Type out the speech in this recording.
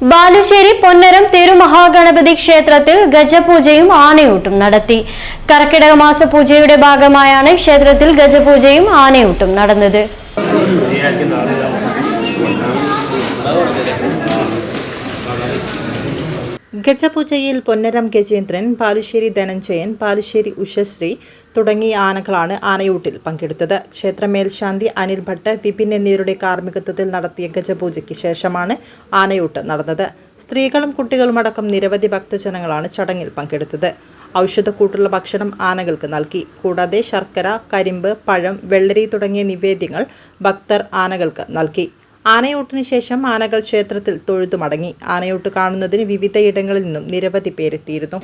ബാലുശ്ശേരി പൊന്നരം തിരുമഹാഗണപതി ക്ഷേത്രത്തിൽ ഗജപൂജയും ആനയൂട്ടും നടത്തി. കർക്കിടക മാസ പൂജയുടെ ഭാഗമായാണ് ക്ഷേത്രത്തിൽ ഗജപൂജയും ആനയൂട്ടും നടന്നത്. ഗജപൂജയിൽ പൊന്നരം ഗജേന്ദ്രൻ പാലുശ്ശേരി ധനഞ്ജയൻ പാലുശ്ശേരി ഉഷശ്രീ തുടങ്ങിയ ആനകളാണ് ആനയൂട്ടിൽ പങ്കെടുത്തത്. ക്ഷേത്രമേൽശാന്തി അനിൽ ഭട്ട് വിപിൻ എന്നിവരുടെ കാർമ്മികത്വത്തിൽ നടത്തിയ ഗജപൂജയ്ക്ക് ശേഷമാണ് ആനയൂട്ട് നടന്നത്. സ്ത്രീകളും കുട്ടികളുമടക്കം നിരവധി ഭക്തജനങ്ങളാണ് ചടങ്ങിൽ പങ്കെടുത്തത്. ഔഷധക്കൂട്ടുള്ള ഭക്ഷണം ആനകൾക്ക് നൽകി. കൂടാതെ ശർക്കര കരിമ്പ് പഴം വെള്ളരി തുടങ്ങിയ നിവേദ്യങ്ങൾ ഭക്തർ ആനകൾക്ക് നൽകി. ആനയൂട്ടിന് ശേഷം ആനകൾ ക്ഷേത്രത്തിൽ തൊഴുതു മടങ്ങി. ആനയൂട്ട് കാണുന്നതിന് വിവിധയിടങ്ങളിൽ നിന്നും നിരവധി പേരെത്തിയിരുന്നു.